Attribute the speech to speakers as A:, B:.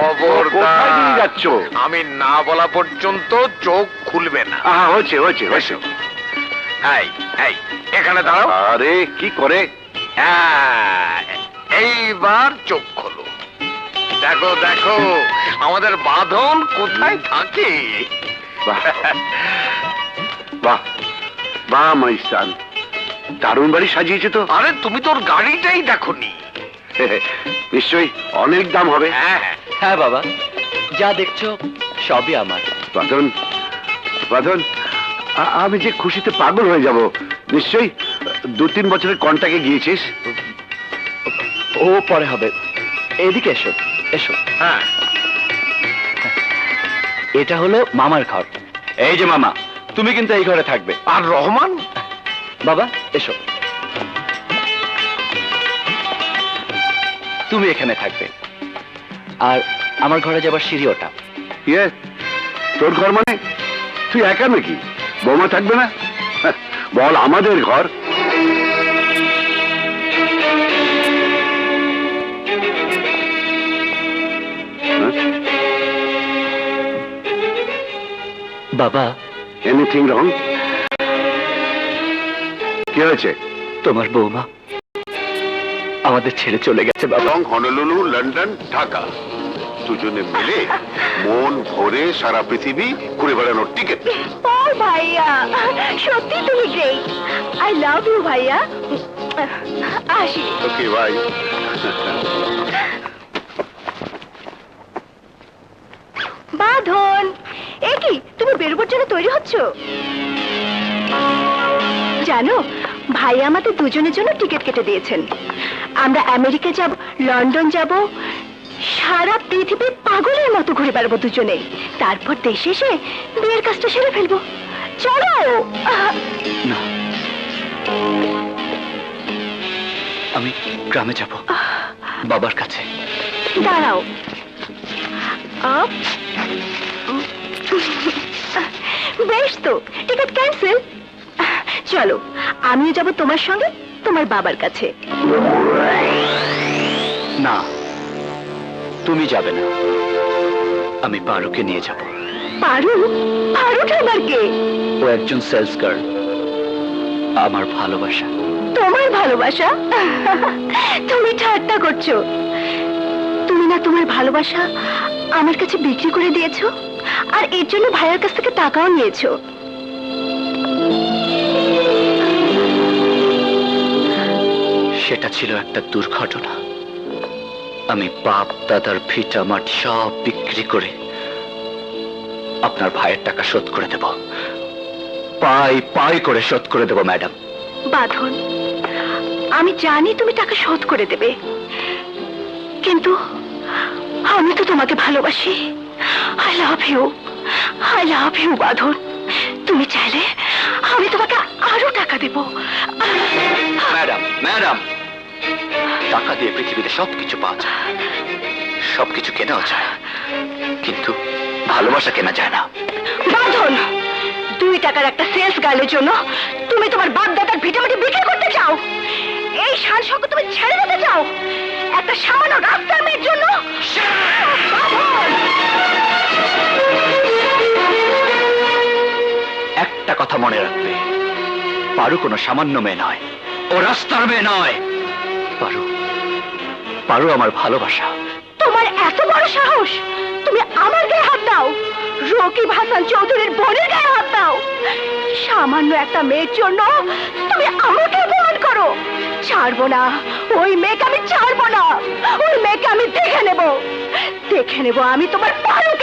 A: খবরদার।
B: যাচ্ছ?
A: আমি না বলা পর্যন্ত চোখ খুলবে না।
B: হচ্ছে হচ্ছে হচ্ছে
A: এই এই এখানে দাঁড়াও।
B: আরে কি করে?
A: হ্যাঁ, এইবার চোখ খোলো। দেখো দেখো আমাদের বাঁধন কোথায় থাকে?
B: বাহ বাহ বাহ মাইস্তান দারুণ বাড়ি সাজিয়েছে তো।
A: আরে তুমি তোর গাড়িটাই দেখোনি।
B: নিশ্চয়ই অনেক দাম হবে।
A: হ্যাঁ
C: হ্যাঁ। বাবা। যা দেখছ সবই আমার।
B: বাঁধন আ- আমি যে খুশিতে পাগল হয়ে যাব নিশ্চয়ই দু তিন বছরের কন্টাকে গিয়েছিস?
C: ও পরে হবে। এদিকে এসো এসো।
A: হ্যাঁ।
C: এটা হলো মামার ঘর। এই যে মামা তুমি কিন্তু এই ঘরে থাকবে।
A: আর রহমান?
C: বাবা এসো। তুমি এখানে থাকবে। আর আমার ঘরে যাবার সিঁড়ি ওটা।
B: ইয়ে তোর ঘর মানে? তুই একা নাকি? বৌমা থাকবে না? বল আমাদের ঘর?
C: বাবা।
B: এনিথিং রং কি হয়েছে?
C: তোমার বৌমা। আমাদের ছেড়ে চলে গেছে বাবা।
B: হনলুলু লন্ডন ঢাকা দুজনে মিলে মন ভরে সারা পৃথিবী ঘুরে বেড়ানোর টিকিট
D: ভাইয়া সত্যি তুমি গ্রেট আই লাভ ইউ ভাইয়া। আসি।
B: ওকে ভাই
D: বাঁধন এ কি তুমি বেরোবার জন্য তৈরি হচ্ছ? জানো ভাই আমাদের দুজনের জন্য টিকিট কেটে দিয়েছেন। আমরা আমেরিকা যাব লন্ডন যাব সারা পৃথিবী পাগলের মতো ঘুরে বেড়াবো দুজনে। তারপর দেশে এসে বিয়ের কাজটা সেরে ফেলব। চলো!
C: না। আমি গ্রামে যাব। বাবার কাছে।
D: দাঁড়াও। বেশ তো টিকিট ক্যান্সেল। চলো আমিও যাব তোমার সঙ্গে তোমার বাবার কাছে।
C: না। তুমি যাবে না। আমি পারুকে নিয়ে যাব।
D: পারু? পারুটা আবার কে
C: ও একজন সেলস গার্ল আমার ভালোবাসা।
D: তোমার ভালোবাসা? তুমি ঠাট্টা করছ। তুমি না তোমার ভালোবাসা আমার কাছে বিক্রি করে দিয়েছ? আর এর জন্য ভাইয়ের কাছ থেকে টাকাও নিয়েছো?
C: সেটা ছিল একটা দুর্ঘটনা। আমি বাপ দাদার ভিটা মাঠ সব বিক্রি করে আপনার ভাইয়ের টাকা শোধ করে দেব। পাই পাই করে শোধ করে দেব ম্যাডাম।
D: বাঁধন আমি জানি তুমি টাকা শোধ করে দেবে। কিন্তু আমি তো তোমাকে ভালোবাসি। I love you I love you Badhon. তুমি চাইলে আমি তোমাকে আরও টাকা দেব।
C: Madam madam. টাকা দিয়ে পৃথিবীতে সবকিছু পাওয়া যায়। সবকিছু কেনাও যায়। কিন্তু ভালোবাসা কেনা যায় না।
D: বাঁধন! দুই টাকার একটা সেলস গার্লের জন্য তুমি তোমার বাপ দাদার ভিটামিটি বিক্রি করতে চাও। এই শান শখ তুমি ছেড়ে দিতে চাও। একটা সামান্য রাস্তার মেয়ের জন্য
C: একটা কথা মনে রাখবে পারু কোনো সামান্য মেয়ে নয়। ও রাস্তার মেয়ে নয়। পারু। পারু আমার ভালোবাসা।
D: তোমার এত বড় সাহস? তুমি আমার গায়ে হাত দাও। রকিব হাসান চৌধুরীর বোনের গায়ে হাত দাও। সামান্য একটা মেয়ের জন্য তুমি আমাকে অপমান করো। ছাড়বো না। ওই মেয়েকে আমি ছাড়বো না। ওই মেয়েকে আমি দেখে নেব। দেখে নেব আমি তোমার পারু